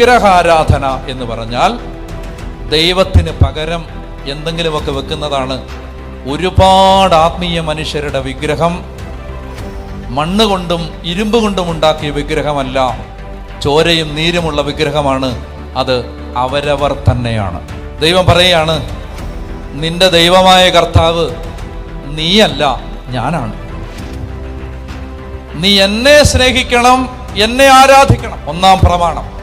വിഗ്രഹാരാധന എന്ന് പറഞ്ഞാൽ ദൈവത്തിന് പകരം എന്തെങ്കിലുമൊക്കെ വെക്കുന്നതാണ്. ഒരുപാട് ആത്മീയ മനുഷ്യരുടെ വിഗ്രഹം മണ്ണ് കൊണ്ടും ഇരുമ്പ് കൊണ്ടും ഉണ്ടാക്കിയ വിഗ്രഹമല്ല. ചോരയും നീരുമുള്ള വിഗ്രഹമാണ്. അത് അവരവർ തന്നെയാണ്. ദൈവം പറയുകയാണ് നിന്റെ ദൈവമായ കർത്താവ് നീയല്ല ഞാനാണ്. നീ എന്നെ സ്നേഹിക്കണം എന്നെ ആരാധിക്കണം. ഒന്നാം പ്രമാണം.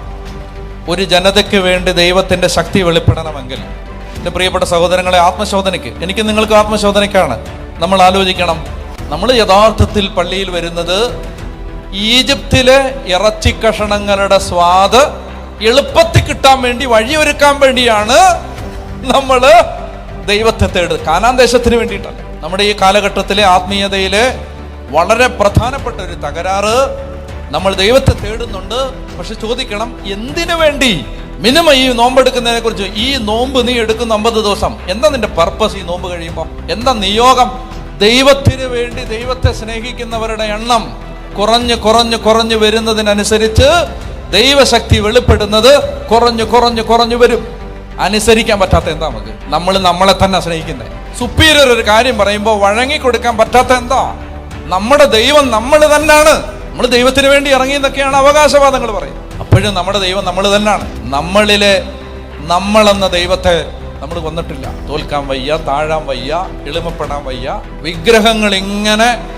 ഒരു ജനതയ്ക്ക് വേണ്ടി ദൈവത്തിന്റെ ശക്തി വെളിപ്പെടണമെങ്കിൽ. എന്റെ പ്രിയപ്പെട്ട സഹോദരങ്ങളെ ആത്മശോധനയ്ക്ക്. എനിക്ക് നിങ്ങൾക്ക് ആത്മശോധനയ്ക്കാണ്. നമ്മൾ ആലോചിക്കണം. നമ്മൾ യഥാർത്ഥത്തിൽ പള്ളിയിൽ വരുന്നത് ഈജിപ്തിലെ ഇറച്ചി കഷണങ്ങളുടെ സ്വാദ് എളുപ്പത്തിൽ കിട്ടാൻ വേണ്ടി വഴിയൊരുക്കാൻ വേണ്ടിയാണ് നമ്മൾ ദൈവത്തെ തേടുന്നത്. കാനാൻ ദേശത്തിന് വേണ്ടിയിട്ടല്ല. നമ്മുടെ ഈ കാലഘട്ടത്തിലെ ആത്മീയതയിലെ വളരെ പ്രധാനപ്പെട്ട ഒരു തകരാറ് നമ്മൾ ദൈവത്തെ തേടുന്നുണ്ട്. പക്ഷെ ചോദിക്കണം എന്തിനു വേണ്ടി? മിനിമം ഈ നോമ്പെടുക്കുന്നതിനെ കുറിച്ച് ഈ നോമ്പ് നീ എടുക്കുന്ന അമ്പത് ദിവസം എന്താ നിന്റെ പർപ്പസ് ഈ നോമ്പ് കഴിയുമ്പോൾ എന്താ നിയോഗം? ദൈവത്തിന് വേണ്ടി ദൈവത്തെ സ്നേഹിക്കുന്നവരുടെ എണ്ണം കുറഞ്ഞ് കുറഞ്ഞ് കുറഞ്ഞു വരുന്നതിനനുസരിച്ച് ദൈവശക്തി വെളിപ്പെടുന്നത് കുറഞ്ഞു കുറഞ്ഞു കുറഞ്ഞു വരും. അനുസരിക്കാൻ പറ്റാത്ത എന്താ നമുക്ക് നമ്മൾ നമ്മളെ തന്നെ സ്നേഹിക്കുന്നത് സുപ്പീരിയർ ഒരു കാര്യം പറയുമ്പോൾ വഴങ്ങി കൊടുക്കാൻ പറ്റാത്ത എന്താ? നമ്മുടെ ദൈവം നമ്മൾ തന്നെയാണ്. നമ്മൾ ദൈവത്തിന് വേണ്ടി ഇറങ്ങി എന്നൊക്കെയാണ് അവകാശവാദങ്ങൾ പറയുന്നത്. അപ്പോഴും നമ്മുടെ ദൈവം നമ്മൾ തന്നെയാണ്. നമ്മളിലെ നമ്മളെന്ന ദൈവത്തെ നമ്മൾ കൊന്നിട്ടില്ല. തോൽക്കാൻ വയ്യ താഴാൻ വയ്യ എളിമപ്പെടാൻ വയ്യ. വിഗ്രഹങ്ങൾ ഇങ്ങനെ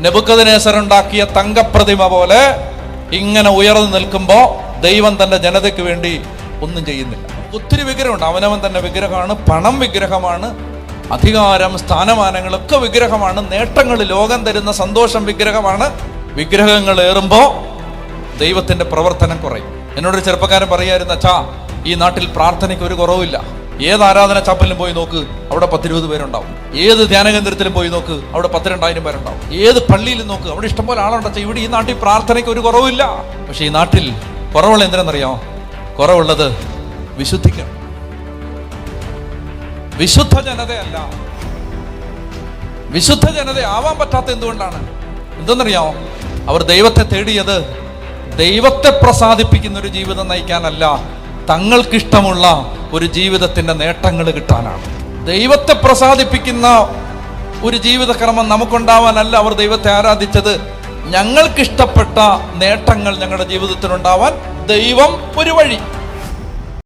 നെബുക്കതിനേസറുണ്ടാക്കിയ തങ്കപ്രതിമ പോലെ ഇങ്ങനെ ഉയർന്നു നിൽക്കുമ്പോൾ ദൈവം തന്റെ ജനതയ്ക്ക് വേണ്ടി ഒന്നും ചെയ്യുന്നില്ല. ഒത്തിരി വിഗ്രഹമുണ്ട്. അവനവൻ തന്നെ വിഗ്രഹമാണ് പണം വിഗ്രഹമാണ് അധികാരം സ്ഥാനമാനങ്ങളൊക്കെ വിഗ്രഹമാണ് നേട്ടങ്ങൾ ലോകം തരുന്ന സന്തോഷം വിഗ്രഹമാണ്. വിഗ്രഹങ്ങൾ ഏറുമ്പോൾ ദൈവത്തിന്റെ പ്രവർത്തനം കുറയും. എന്നോടൊരു ചെറുപ്പക്കാരൻ പറയായിരുന്നു അച്ഛാ ഈ നാട്ടിൽ പ്രാർത്ഥനയ്ക്ക് ഒരു കുറവില്ല ഏത് ആരാധന ചാപ്പലിലും പോയി നോക്ക് അവിടെ പത്തിരുപത് പേരുണ്ടാവും. ഏത് ധ്യാനകേന്ദ്രത്തിലും പോയി നോക്ക് അവിടെ പത്തിരണ്ടായിരം പേരുണ്ടാവും. ഏത് പള്ളിയിലും നോക്ക് അവിടെ ഇഷ്ടംപോലെ ആളുണ്ട്. അച്ഛാ ഇവിടെ ഈ നാട്ടിൽ പ്രാർത്ഥനയ്ക്ക് ഒരു കുറവില്ല പക്ഷെ ഈ നാട്ടിൽ കുറവുള്ള എന്തിനാണെന്നറിയാമോ? കുറവുള്ളത് വിശുദ്ധിക്കണം. വിശുദ്ധ ജനതയല്ല. വിശുദ്ധ ജനത ആവാൻ പറ്റാത്ത എന്തുകൊണ്ടാണ്? എന്തെന്നറിയാമോ? അവർ ദൈവത്തെ തേടിയത് ദൈവത്തെ പ്രസാദിപ്പിക്കുന്ന ഒരു ജീവിതം നയിക്കാനല്ല തങ്ങൾക്കിഷ്ടമുള്ള ഒരു ജീവിതത്തിന്റെ നേട്ടങ്ങൾ കിട്ടാനാണ്. ദൈവത്തെ പ്രസാദിപ്പിക്കുന്ന ഒരു ജീവിതക്രമം നമുക്കുണ്ടാവാനല്ല അവർ ദൈവത്തെ ആരാധിച്ചത്. ഞങ്ങൾക്കിഷ്ടപ്പെട്ട നേട്ടങ്ങൾ ഞങ്ങളുടെ ജീവിതത്തിലുണ്ടാവാൻ ദൈവം ഒരു വഴി.